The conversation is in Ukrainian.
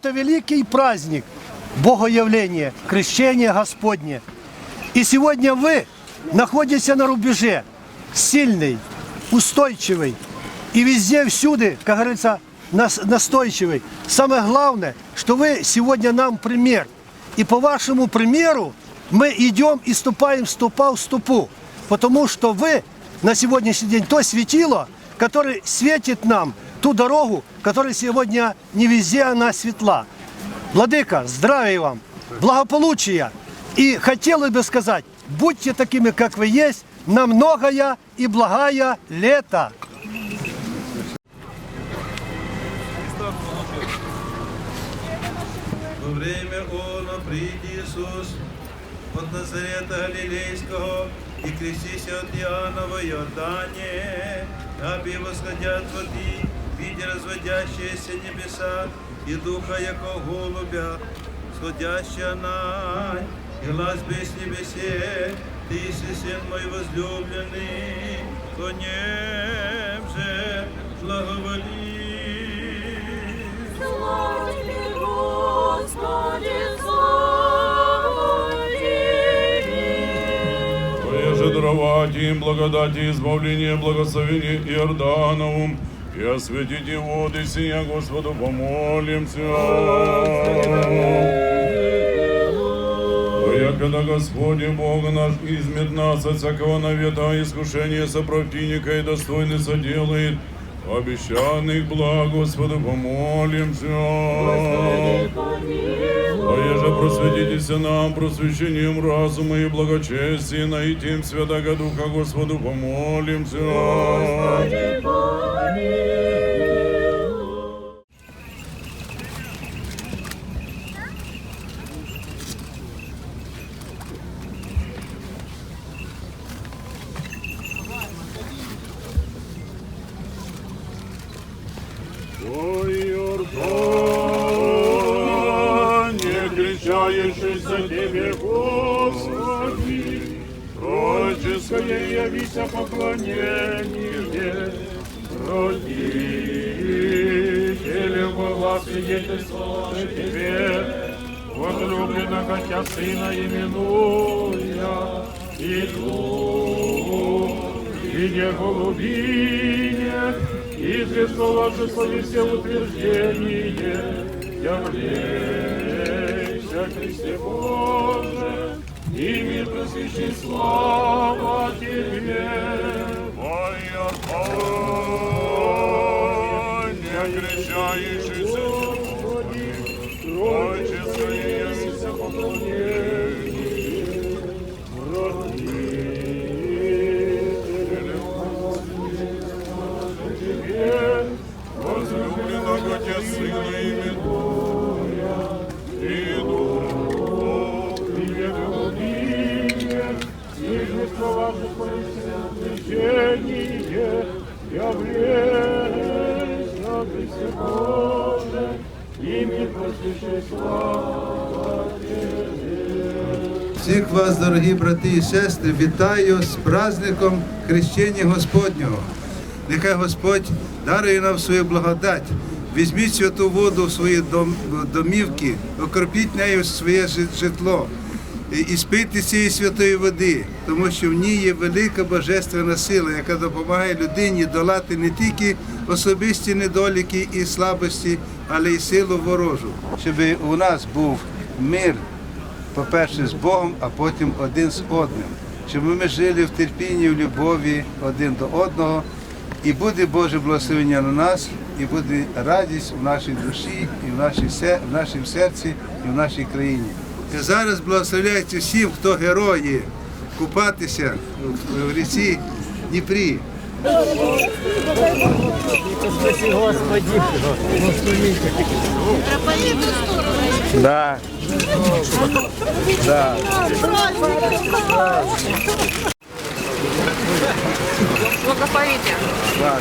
это великий праздник Богоявления, крещения Господне. И сегодня вы находитесь на рубеже, сильный, устойчивый, и везде, всюду, как говорится, нас- настойчивый. Самое главное, что вы сегодня нам пример. И по вашему примеру мы идем и ступаем ступа в ступу. Потому что вы на сегодняшний день то светило, которое светит нам ту дорогу, которая сегодня не везде она светла. Владыка, здравия вам, благополучия. И хотелось бы сказать, будьте такими, как вы есть, на многое и благая лето. Во время оно приди Иисус от Назарета Галилейского и крестися от Иоанна в Иордане, аби восходят воды, видя разводящиеся небеса и духа, яко голубя, сходящая на и глаз без небесе, ты си сын мой возлюбленный, о нем же благоволи. Слава тебе, Господи, слава тебе. Твоеже даровать им благодати, избавление, благословение Иордановым, и осветите воды сия, Господу помолимся. Когда Господи Бог наш измет нас от всякого навета искушения соправтинника и достойный соделает, обещанных благ Господу помолимся. Еже просветитесь нам просвещением разума и благочестия, наитим Святого Духа Господу помолимся. Ой, ручающийся Тебе, Господи, Творческое явися поклонение, Родители была свидетельство Тебе, Возлюблена, хотя Сына именуя, И Дух, видя голубине, и звездоложе слове все утверждение, явление. Христе Боже, ими просвещи слава Тебе. Моя Таня, кричающийся, Господи, Отческое явися поклонение, Ваше священие, явлейся, Христе Боже, ими просвещай слава Тебе. Всіх вас, дорогі брати і сестри, вітаю з праздником Хрещення Господнього. Нехай Господь дарує нам свою благодать. Візьміть святу воду в свої домівки, окропіть нею своє житло і- спийте цієї святої води, тому що в ній є велика божественна сила, яка допомагає людині долати не тільки особисті недоліки і слабості, але й силу ворожу. Щоб у нас був мир по-перше, з Богом, а потім один з одним. Щоб ми жили в терпінні, в любові один до одного, і буде Боже благословення на нас, і буде радість в нашій душі, і в, нашій, в нашому серці, і в нашій країні. І зараз благословляється всім, хто герої, купатися в, в ріці Дніпрі. Да. Да. Благословите. Да,